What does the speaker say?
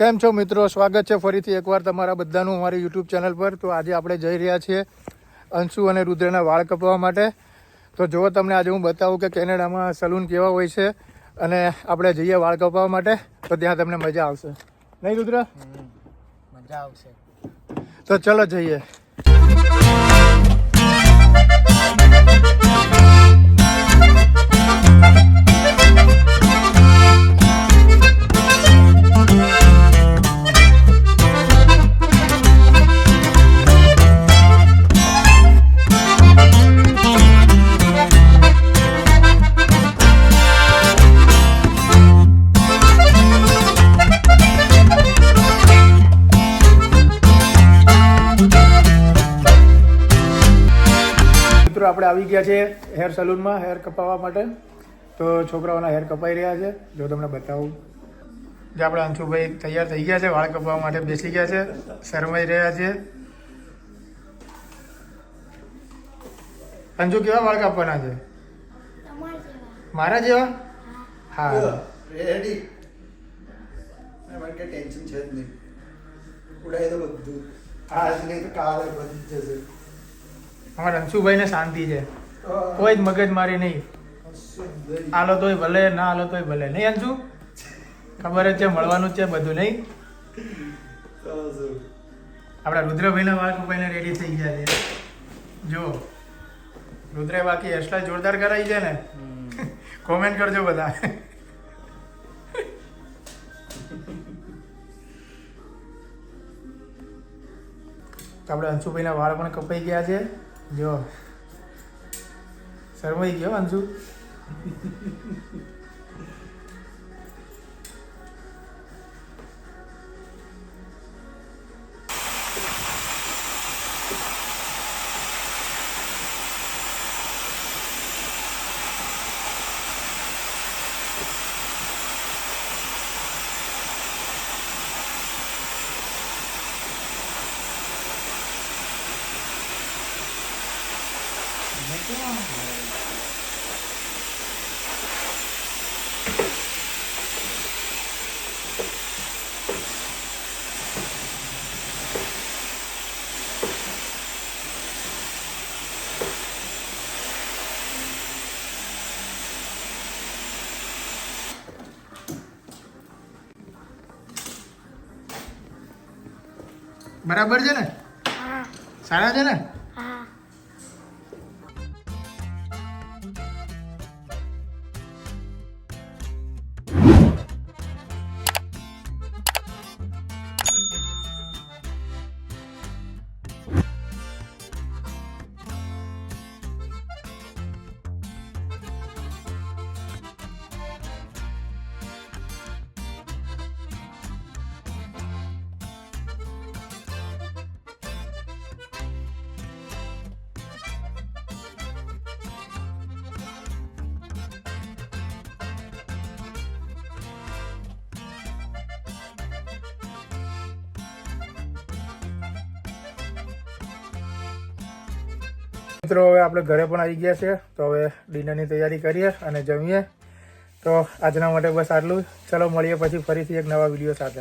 કેમ છો મિત્રો? સ્વાગત છે ફરીથી એકવાર તમારા બધાનું અમારી યુટ્યુબ ચેનલ પર. તો આજે આપણે જઈ રહ્યા છીએ અંશુ અને રુદ્રના વાળ કપાવવા માટે. તો જો તમને આજે હું બતાવું કે કેનેડામાં સલૂન કેવા હોય છે અને આપણે જઈએ વાળ કપાવવા માટે. તો ત્યાં તમને મજા આવશે. નહીં રુદ્ર? મજા આવશે. તો ચલો જઈએ. મિત્રો આપણે આવી ગયા છે હેર સલૂનમાં હેર કપાવવા માટે. તો છોકરાઓના હેર કપાઈ રહ્યા છે. જો તમને બતાવું. જે આપણે અંશુભાઈ તૈયાર થઈ ગયા છે વાળ કપાવવા માટે બેસી ગયા છે શરમાઈ રહ્યા છે. અંજુ કેવા વાળ કાપવાના છે? મારા જેવા? હા. રેડી ટેન્શન છે જ નહીં. ઉડાય તો બધું. આજ નહીં તો કાલે બધી જશે. અમારા અંશુભાઈને શાંતિ છે. કોઈ જ મગજ મારી નહીં. આલો તોય ભલે, ના આલો તોય ભલે. નહીં અંશુ ખબર જ છે, મળવાનું જ છે બધું, નહીં? આપણા રુદ્રભાઈના વાળ કપાઈને રેડી થઈ ગયા છે. જો રુદ્રે બાકી એટલા જોરદાર કરાવી છે ને? કોમેન્ટ કરજો બધા. આપણે અંશુભાઈના વાળ પણ કપાઈ ગયા છે. જો. શરમાઈ ગયો અંશુ બરાબર છે ને? સારા છે ને? મિત્રો, હવે આપણે ઘરે પણ આવી ગયા છે. તો હવે ડિનરની તૈયારી કરીએ અને જમીએ. તો આજના માટે બસ આટલું ચલો, મળીએ પછી ફરીથી એક નવા વીડિયો સાથે.